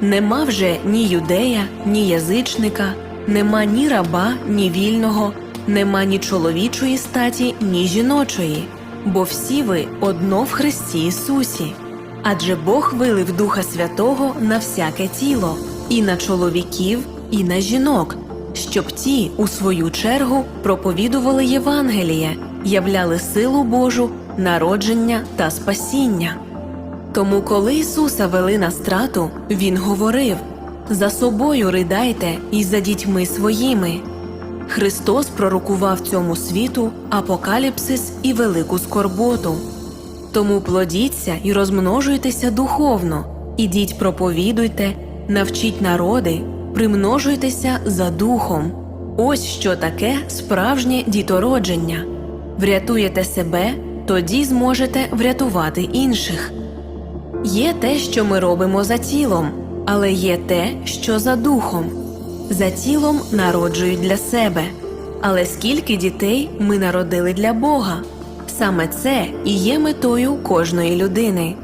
Нема вже ні юдея, ні язичника, нема ні раба, ні вільного, нема ні чоловічої статі, ні жіночої, бо всі ви одно в Христі Ісусі. Адже Бог вилив Духа Святого на всяке тіло, і на чоловіків, і на жінок, щоб ті, у свою чергу, проповідували Євангеліє, являли силу Божу, народження та спасіння. Тому, коли Ісуса вели на страту, Він говорив За собою ридайте і за дітьми своїми. Христос пророкував цьому світу апокаліпсис і велику скорботу. Тому плодіться і розмножуйтеся духовно, ідіть проповідуйте, навчіть народи, примножуйтеся за духом. Ось що таке справжнє дітородження. Врятуєте себе, тоді зможете врятувати інших. Є те, що ми робимо за тілом, але є те, що за духом. За тілом народжують для себе. Але скільки дітей ми народили для Бога? Саме це і є метою кожної людини.